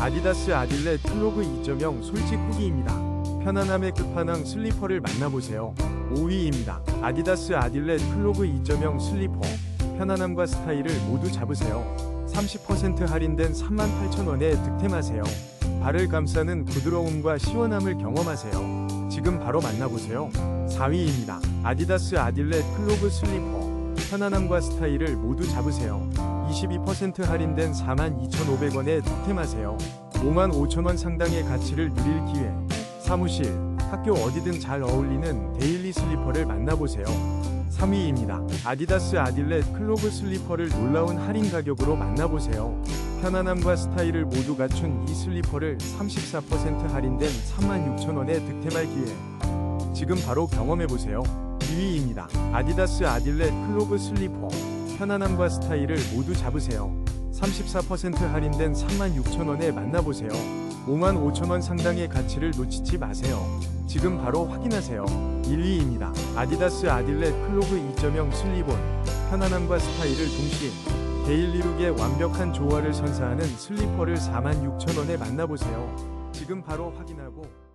아디다스 아딜렛 클로그 2.0 솔직 후기입니다. 편안함의 끝판왕 슬리퍼를 만나보세요. 5위입니다. 아디다스 아딜렛 클로그 2.0 슬리퍼. 편안함과 스타일을 모두 잡으세요. 30% 할인된 38,000원에 득템하세요. 발을 감싸는 부드러움과 시원함을 경험하세요. 지금 바로 만나보세요. 4위입니다. 아디다스 아딜렛 클로그 슬리퍼. 편안함과 스타일을 모두 잡으세요. 22% 할인된 42,500원에 득템하세요. 55,000원 상당의 가치를 누릴 기회. 사무실, 학교 어디든 잘 어울리는 데일리 슬리퍼를 만나보세요. 3위입니다. 아디다스 아딜렛 클로브 슬리퍼를 놀라운 할인 가격으로 만나보세요. 편안함과 스타일을 모두 갖춘 이 슬리퍼를 34% 할인된 36,000원에 득템할 기회. 지금 바로 경험해보세요. 2위입니다. 아디다스 아딜렛 클로브 슬리퍼. 편안함과 스타일을 모두 잡으세요. 34% 할인된 36,000원에 만나보세요. 55,000원 상당의 가치를 놓치지 마세요. 지금 바로 확인하세요. 1위입니다. 아디다스 아딜렛 클로브 2.0 슬리본. 편안함과 스타일을 동시에 데일리룩의 완벽한 조화를 선사하는 슬리퍼를 46,000원에 만나보세요. 지금 바로 확인하고